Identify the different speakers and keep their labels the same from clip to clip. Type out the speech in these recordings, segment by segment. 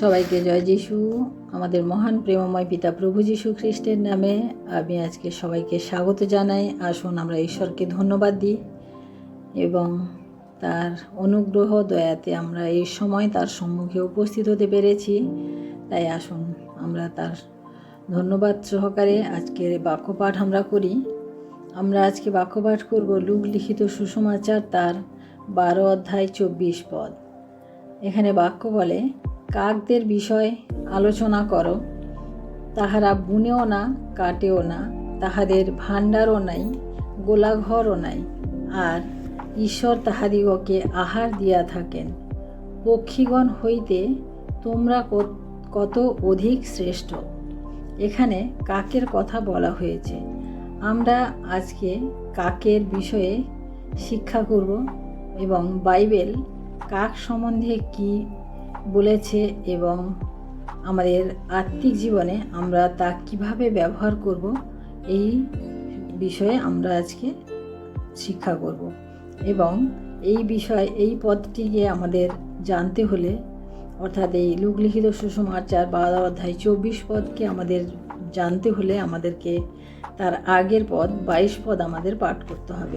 Speaker 1: সবাইকে জয় যিশু। আমাদের মহান প্রেমময় পিতা প্রভু যিশু খ্রিস্টের নামে আমি আজকে সবাইকে স্বাগত জানাই। আসুন আমরা ঈশ্বরকে ধন্যবাদ দিই এবং তার অনুগ্রহ, দয়াতে আমরা এই সময় তার সম্মুখে উপস্থিত হতে পেরেছি। তাই আসুন আমরা তার ধন্যবাদ সহকারে আজকের বাক্যপাঠ আমরা করি। আমরা আজকে বাক্যপাঠ করব লুক লিখিত সুসমাচার তার বারো অধ্যায় চব্বিশ পদ। এখানে বাক্য বলে কাকদের বিষয়ে আলোচনা করো। তাহারা বুনেও না, কাটেও না, তাহাদের ভাণ্ডারও নাই, গোলাঘরও নাই, আর ঈশ্বর তাহাদিগকে আহার দিয়া থাকেন। পক্ষীগণ হইতে তোমরা কত- অধিক শ্রেষ্ঠ। এখানে কাকের কথা বলা হয়েছে। আমরা আজকে কাকের বিষয়ে শিক্ষা করব এবং বাইবেল কাক সম্বন্ধে কি বলেছে এবং আমাদের আত্মিক জীবনে আমরা তা কীভাবে ব্যবহার করব, এই বিষয়ে আমরা আজকে শিক্ষা করব। এবং এই বিষয়, এই পদটিকে আমাদের জানতে হলে, অর্থাৎ এই লুকলিখিত সুষমাচার বারো অধ্যায় চব্বিশ পদকে আমাদের জানতে হলে আমাদেরকে তার আগের পদ, বাইশ পদ আমাদের পাঠ করতে হবে।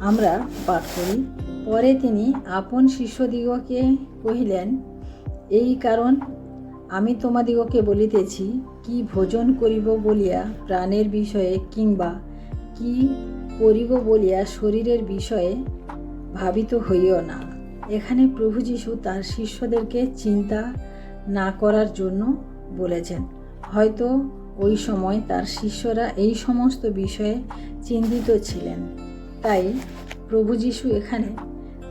Speaker 1: আমরা পাঠ করি, পরে তিনি আপন শিষ্যদিগকে কহিলেন এই কারণ আমি তোমাদিগকে বলিতেছি, কি ভোজন করিব বলিয়া প্রাণের বিষয়ে কিংবা কি করিব বলিয়া শরীরের বিষয়ে ভাবিত হইও না। এখানে প্রভু যীশু তার শিষ্যদেরকে চিন্তা না করার জন্য বলেছেন। হয়তো ওই সময় তার শিষ্যরা এই সমস্ত বিষয়ে চিন্তিত ছিলেন। তাই প্রভু যীশু এখানে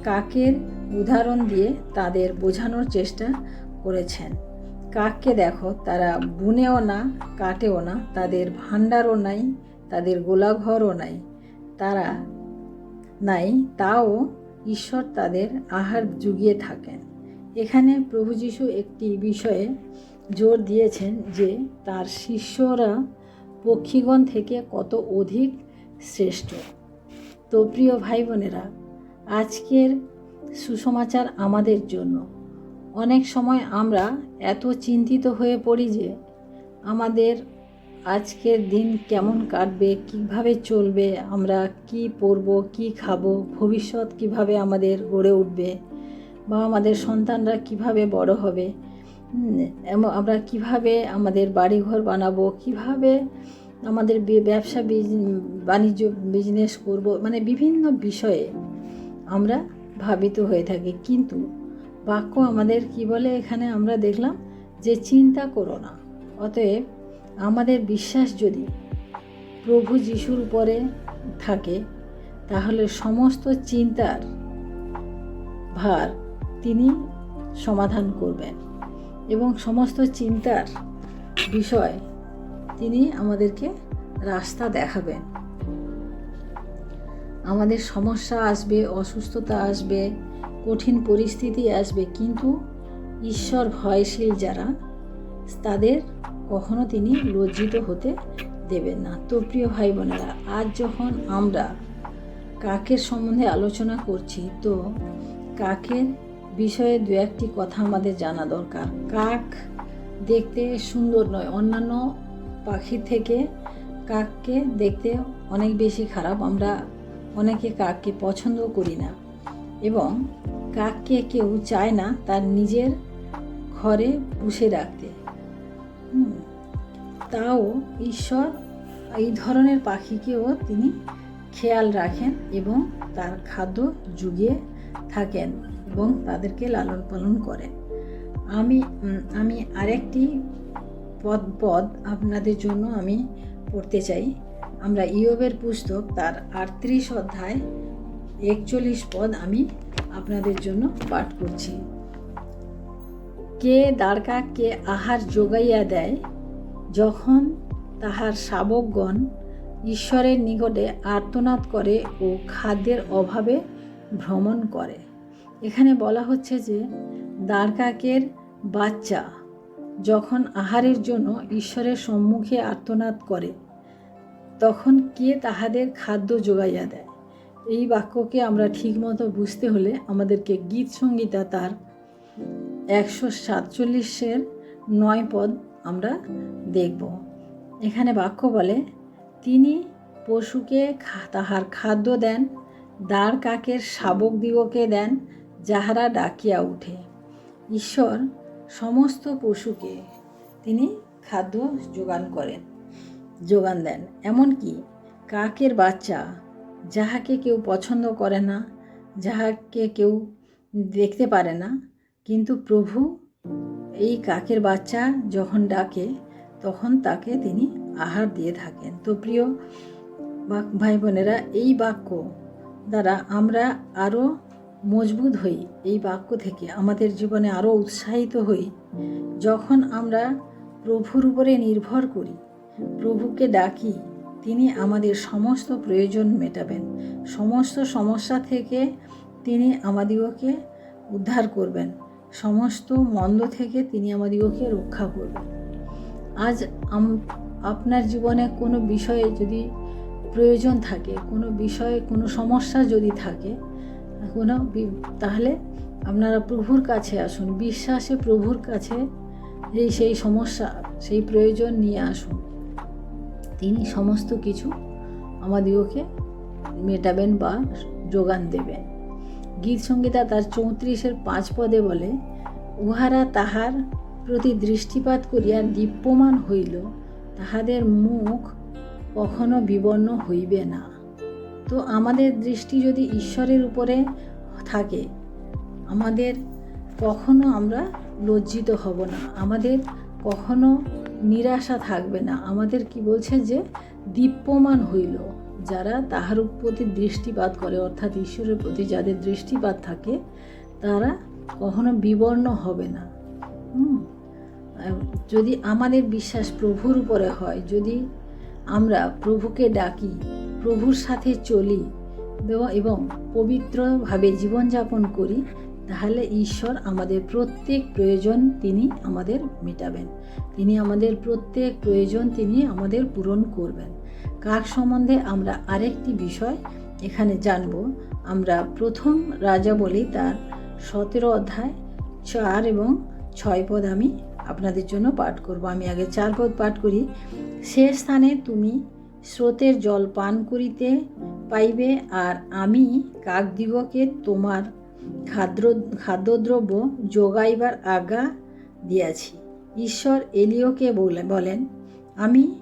Speaker 1: কাকের উদাহরণ দিয়ে তাদের বোঝানোর চেষ্টা করেছেন। কাককে দেখো, তারা বুনেও না, কাটেও না, তাদের ভাণ্ডারও নাই, তাদের গোলাঘরও নাই, তারা নাই, তাও ঈশ্বর তাদের আহার জুগিয়ে থাকেন। এখানে প্রভু যীশু একটি বিষয়ে জোর দিয়েছেন যে তার শিষ্যরা পক্ষীগণ থেকে কত অধিক শ্রেষ্ঠ। তো প্রিয় ভাই বোনেরা, আজকের সুসমাচার আমাদের জন্য। অনেক সময় আমরা এত চিন্তিত হয়ে পড়ি যে, আমাদের আজকের দিন কেমন কাটবে, কীভাবে চলবে, আমরা কি পরব, কি খাব, ভবিষ্যৎ কীভাবে আমাদের গড়ে উঠবে বা আমাদের সন্তানরা কীভাবে বড় হবে আমরা কীভাবে আমাদের বাড়িঘর বানাবো, কীভাবে আমাদের ব্যবসা বাণিজ্য বিজনেস করব মানে বিভিন্ন বিষয়ে আমরা ভাবিত হয়ে থাকে। কিন্তু বাক্য আমাদের কি বলে? এখানে আমরা দেখলাম যে চিন্তা করো না। অতএব আমাদের বিশ্বাস যদি প্রভু যিশুর উপরে থাকে, তাহলে সমস্ত চিন্তার ভার তিনি সমাধান করবেন এবং সমস্ত চিন্তার বিষয় তিনি আমাদেরকে রাস্তা দেখাবেন। আমাদের সমস্যা আসবে, অসুস্থতা আসবে, কঠিন পরিস্থিতি আসবে, কিন্তু ঈশ্বর ভয়শীল যারা, তাদের কখনো তিনি লজ্জিত হতে দেবেন না। তো প্রিয় ভাই বোনেরা, আজ যখন আমরা কাকের সম্বন্ধে আলোচনা করছি, তো কাকের বিষয়ে দু একটি কথা আমাদের জানা দরকার। কাক দেখতে সুন্দর নয়, অন্যান্য পাখির থেকে কাককে দেখতে অনেক বেশি খারাপ। আমরা অনেকে কাককে পছন্দ করি না এবং কাককে কেউ চায় না তার নিজের ঘরে পুষে রাখতে। তাও ঈশ্বর এই ধরনের পাখিকেও তিনি খেয়াল রাখেন এবং তার খাদ্য জুগিয়ে থাকেন এবং তাদেরকে লালন পালন করেন। আমি আমি আরেকটি পদ পদ আপনাদের জন্য আমি পড়তে চাই। আমরা ইয়বের পুস্তক তার আটত্রিশ অধ্যায় একচল্লিশ পদ আমি আপনাদের জন্য পাঠ করছি। কে দ্বারকাকে আহার যোগাইয়া দেয়, যখন তাহার শাবকগণ ঈশ্বরের নিকটে আর্তনাদ করে ও খাদ্যের অভাবে ভ্রমণ করে। এখানে বলা হচ্ছে যে, দ্বারকাকের বাচ্চা যখন আহারের জন্য ঈশ্বরের সম্মুখে আর্তনাদ করে তখন কে তাহাদের খাদ্য যোগাইয়া দেয়? এই বাক্যকে আমরা ঠিকমতো বুঝতে হলে আমাদেরকে গীত সঙ্গীতা তার একশো সাতচল্লিশের নয় পদ আমরা দেখব। এখানে বাক্য বলে, তিনি পশুকে তাহার খাদ্য দেন দাঁড় কাকের শাবক দিগকে দেন, যাহারা ডাকিয়া উঠে। ঈশ্বর সমস্ত পশুকে তিনি খাদ্য যোগান করেন। যোগান দেন। এমনকি কাকের বাচ্চা যাহাকে কেউ পছন্দ করে না, যাহাকে কেউ দেখতে পারে না, কিন্তু প্রভু এই কাকের বাচ্চা যখন ডাকে, তখন তাকে তিনি আহার দিয়ে থাকেন। তো প্রিয় বা- ভাই বোনেরা এই বাক্য দ্বারা আমরা আরও মজবুত হই। এই বাক্য থেকে আমাদের জীবনে আরও উৎসাহিত হই। যখন আমরা প্রভুর উপরে নির্ভর করি প্রভুকে ডাকি, তিনি আমাদের সমস্ত প্রয়োজন মেটাবেন। সমস্ত সমস্যা থেকে তিনি আমাদিগকে উদ্ধার করবেন। সমস্ত মন্দ থেকে তিনি আমাদিগকে রক্ষা করবেন। আজ আপনার জীবনে কোনো বিষয়ে যদি প্রয়োজন থাকে, কোনো বিষয়ে কোনো সমস্যা যদি থাকে, কোনো তাহলে আপনারা প্রভুর কাছে আসুন, বিশ্বাসে প্রভুর কাছে এই সেই সমস্যা, সেই প্রয়োজন নিয়ে আসুন। তিনি সমস্ত কিছু আমাদিগকে মেটাবেন বা যোগান দেবেন। গীত সংগীতা তার চৌত্রিশের পাঁচ পদে বলে, উহারা তাহার প্রতি দৃষ্টিপাত করিয়া দীপ্যমান হইল, তাহাদের মুখ কখনো বিবর্ণ হইবে না। তো আমাদের দৃষ্টি যদি ঈশ্বরের উপরে থাকে, আমাদের কখনো আমরা লজ্জিত হব না। আমাদের কখনো নিরাশা থাকবে না। আমাদের কি বলছে যে, দীপ্যমান হইল। যারা তাহার প্রতি দৃষ্টিপাত করে, অর্থাৎ ঈশ্বরের প্রতি যাদের দৃষ্টিপাত থাকে, তারা কখনো বিবর্ণ হবে না। যদি আমাদের বিশ্বাস প্রভুর উপরে হয়, যদি আমরা প্রভুকে ডাকি, প্রভুর সাথে চলি, এবং পবিত্রভাবে জীবনযাপন করি তাহলে ঈশ্বর আমাদের প্রত্যেক প্রয়োজন তিনি আমাদের মেটাবেন। তিনি আমাদের প্রত্যেক প্রয়োজন তিনি আমাদের পূরণ করবেন। কাক সম্বন্ধে আমরা আরেকটি বিষয় এখানে জানব। আমরা প্রথম রাজা বলি তার সতেরো অধ্যায় চার এবং ছয় পদ আমি আপনাদের জন্য পাঠ করব। আমি আগে চার পদ পাঠ করি। সে স্থানে তুমি স্রোতের জল পান করিতে পাইবে আর আমি কাকদিগকে তোমার খাদ্য খাদ্যদ্রব্য যোগাইবার আজ্ঞা দিয়াছি। ঈশ্বর এলিওকে বলে বলেন, আমি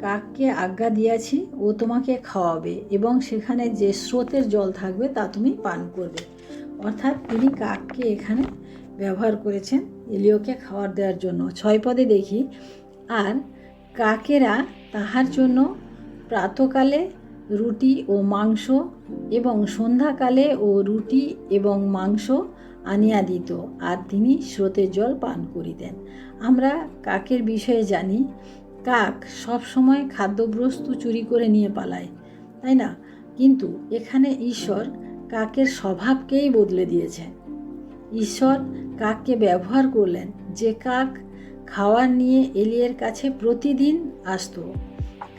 Speaker 1: কাককে আজ্ঞা দিয়াছি, ও তোমাকে খাওয়াবে এবং সেখানে যে স্রোতের জল থাকবে তা তুমি পান করবে। অর্থাৎ তিনি কাককে এখানে ব্যবহার করেছেন এলিওকে খাওয়ার দেওয়ার জন্য। ছয় পদে দেখি, আর কাকেরা তাহার জন্য প্রাতকালে রুটি ও মাংস এবং সন্ধ্যাকালে ও রুটি এবং মাংস আনিয়া দিত আর তিনি স্রোতের জল পান করিতেন। আমরা কাকের বিষয়ে জানি, কাক সব সময় খাদ্যবস্তু চুরি করে নিয়ে পালায়, তাই না? কিন্তু এখানে ঈশ্বর কাকের স্বভাবকেই বদলে দিয়েছেন ঈশ্বর কাককে ব্যবহার করলেন যে কাক খাওয়ার নিয়ে এলিয়ের কাছে প্রতিদিন আসতো।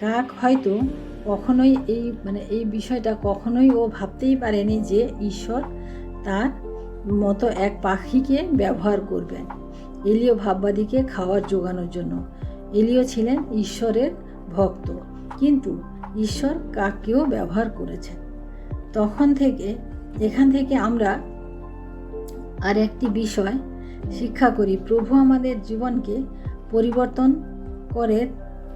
Speaker 1: কাক হয়তো কখনোই এই মানে এই বিষয়টা কখনোই ও ভাবতেই পারেনি যে ঈশ্বর তার মতো এক পাখিকে ব্যবহার করবেন। এলিও ভাববাদীকে খাওয়ার জোগানোর জন্য। এলিও ছিলেন ঈশ্বরের ভক্ত, কিন্তু ঈশ্বর কাককেও ব্যবহার করেছেন। তখন থেকে, এখান থেকে আমরা আর একটি বিষয় শিক্ষা করি। প্রভু আমাদের জীবনকে পরিবর্তন করে,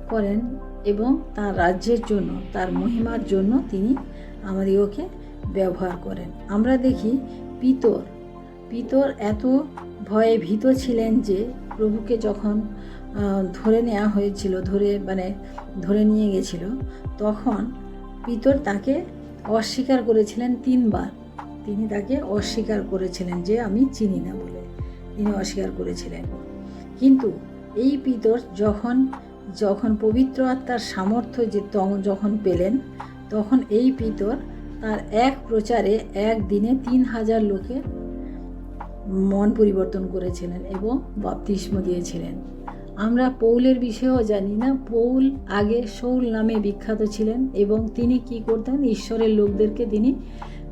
Speaker 1: করেন এবং তার রাজ্যের জন্য, তার মহিমার জন্য তিনি আমাদিগকে ব্যবহার করেন। আমরা দেখি পিতর পিতর এত ভয়ে ভীত ছিলেন যে প্রভুকে যখন ধরে নেওয়া হয়েছিল, ধরে মানে ধরে নিয়ে গেছিল, তখন পিতর তাকে অস্বীকার করেছিলেন তিনবার। তিনি তাকে অস্বীকার করেছিলেন যে আমি চিনি না বলে। তিনি অস্বীকার করেছিলেন। কিন্তু এই পিতর যখন যখন পবিত্র আত্মার সামর্থ্য যে যখন পেলেন, তখন এই পিতর তার এক প্রচারে এক দিনে তিন হাজার লোকের মন পরিবর্তন করেছিলেন এবং বাপতিস্ম দিয়েছিলেন। আমরা পৌলের বিষয়েও জানি না, পৌল আগে শৌল নামে বিখ্যাত ছিলেন এবং তিনি কি করতেন? ঈশ্বরের লোকদেরকে তিনি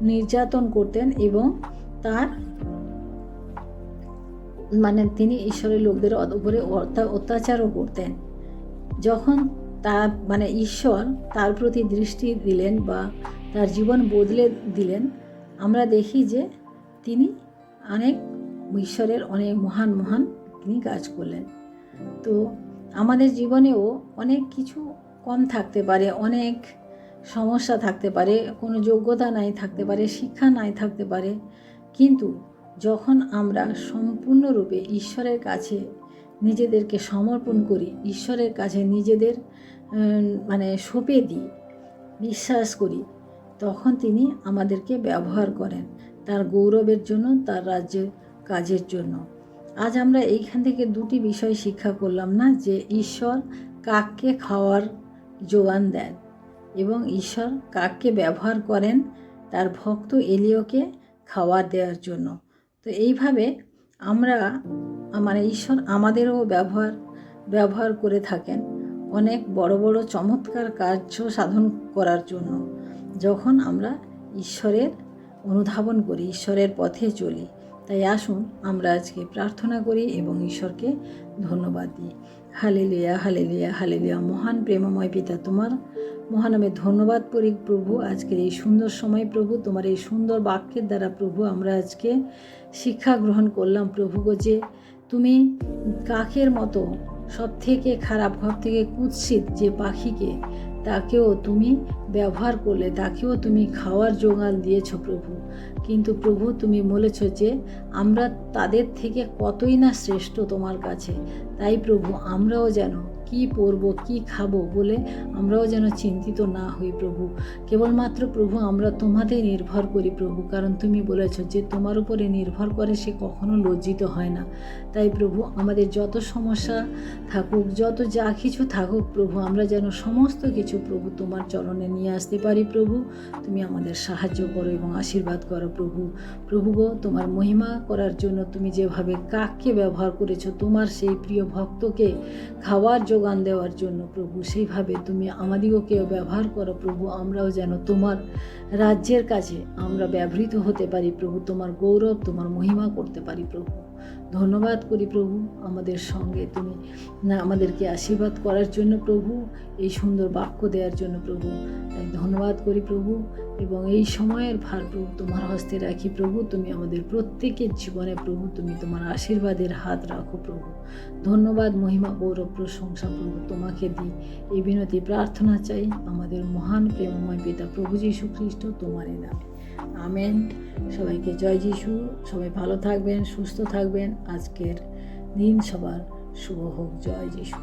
Speaker 1: নির্যাতন করতেন এবং তার মানে তিনি ঈশ্বরের লোকদের উপরে অত্যা- অত্যাচারও করতেন। যখন তার মানে ঈশ্বর তার প্রতি দৃষ্টি দিলেন বা তার জীবন বদলে দিলেন, আমরা দেখি যে তিনি অনেক, ঈশ্বরের অনেক মহান মহান তিনি কাজ করলেন। তো আমাদের জীবনেও অনেক কিছু কম থাকতে পারে, অনেক সমস্যা থাকতে পারে, কোনো যোগ্যতা নাই থাকতে পারে, শিক্ষা নাই থাকতে পারে। কিন্তু যখন আমরা সম্পূর্ণরূপে ঈশ্বরের কাছে নিজেদেরকে সমর্পণ করি, ঈশ্বরের কাছে নিজেদের মানে সঁপে দিই, বিশ্বাস করি, তখন তিনি আমাদেরকে ব্যবহার করেন তার গৌরবের জন্য, তার রাজ্যের কাজের জন্য। আজ আমরা এইখান থেকে দুটি বিষয় শিক্ষা করলাম না, যে ঈশ্বর কাককে খাওয়ার যোগান দেন এবং ঈশ্বর কাককে ব্যবহার করেন তার ভক্ত এলিওকে খাবার দেওয়ার জন্য। তো এইভাবে আমরা মানে ঈশ্বর আমাদেরও ব্যবহার ব্যবহার করে থাকেন অনেক বড় বড় চমৎকার কার্য সাধন করার জন্য। যখন আমরা ঈশ্বরের অনুধাবন করি, ঈশ্বরের পথে চলি, তাই আসুন আমরা আজকে প্রার্থনা করি এবং ঈশ্বরকে ধন্যবাদ দিই। Hallelujah hallelujah hallelujah. মহান প্রেমময় পিতা, তোমার মহানামে ধন্যবাদ করি প্রভু আজকের এই সুন্দর সময় প্রভু। তোমার এই সুন্দর বাক্যের দ্বারা প্রভু আমরা আজকে শিক্ষা গ্রহণ করলাম প্রভু গো যে তুমি কাকের মতো সব থেকে খারাপ সব থেকে কুৎসিত যে পাখিকে তাকেও তুমি ব্যবহার করলে, তাকেও তুমি খাওয়ার জোগান দিয়েছ প্রভু। কিন্তু প্রভু তুমি বলেছ যে আমরা তাদের থেকে কতই না শ্রেষ্ঠ তোমার কাছে, তাই প্রভু আমরাও যেন কি পরব, কি খাব বলে আমরাও যেন চিন্তিত না হই প্রভু। কেবলমাত্র প্রভু, আমরা তোমাতে নির্ভর করি প্রভু। কারণ তুমি বলেছ যে তোমার উপরে নির্ভর করে সে কখনো লজ্জিত হয় না। তাই প্রভু, আমাদের যত সমস্যা থাকুক, যত যা কিছু থাকুক প্রভু, আমরা যেন সমস্ত কিছু প্রভু তোমার চরণে নিয়ে আসতে পারি প্রভু। তুমি আমাদের সাহায্য করো এবং আশীর্বাদ করো প্রভু। প্রভু গো, তোমার মহিমা করার জন্য তুমি যেভাবে কাককে ব্যবহার করেছ, তোমার সেই প্রিয় ভক্তকে খাওয়ার যোগান দেওয়ার জন্য প্রভু, সেইভাবে তুমি আমাদিগকেও ব্যবহার করো প্রভু, আমরাও যেন তোমার রাজ্যের কাছে আমরা ব্যবহৃত হতে পারি প্রভু, তোমার গৌরব, তোমার মহিমা করতে পারি প্রভু। ধন্যবাদ করি প্রভু, আমাদের সঙ্গে তুমি না, আমাদেরকে আশীর্বাদ করার জন্য প্রভু, এই সুন্দর বাক্য দেওয়ার জন্য প্রভু। তাই ধন্যবাদ করি প্রভু, এবং এই সময়ের ভার প্রভু, তোমার হস্তে রাখি প্রভু, তুমি আমাদের প্রত্যেকের জীবনে প্রভু, তুমি তোমার আশীর্বাদের হাত রাখো প্রভু। ধন্যবাদ, মহিমা, গৌরব, প্রশংসা প্রভু, তোমাকে দিই। এই বিনতি, প্রার্থনা চাই, আমাদের মহান প্রেমময় পিতা প্রভু যীশু খ্রিস্ট, তোমারই নামে। আমেন। সবাইকে জয় যিশু। সবাই ভালো থাকবেন, সুস্থ থাকবেন। আজকের দিন সবার শুভ হোক। জয় যিশু।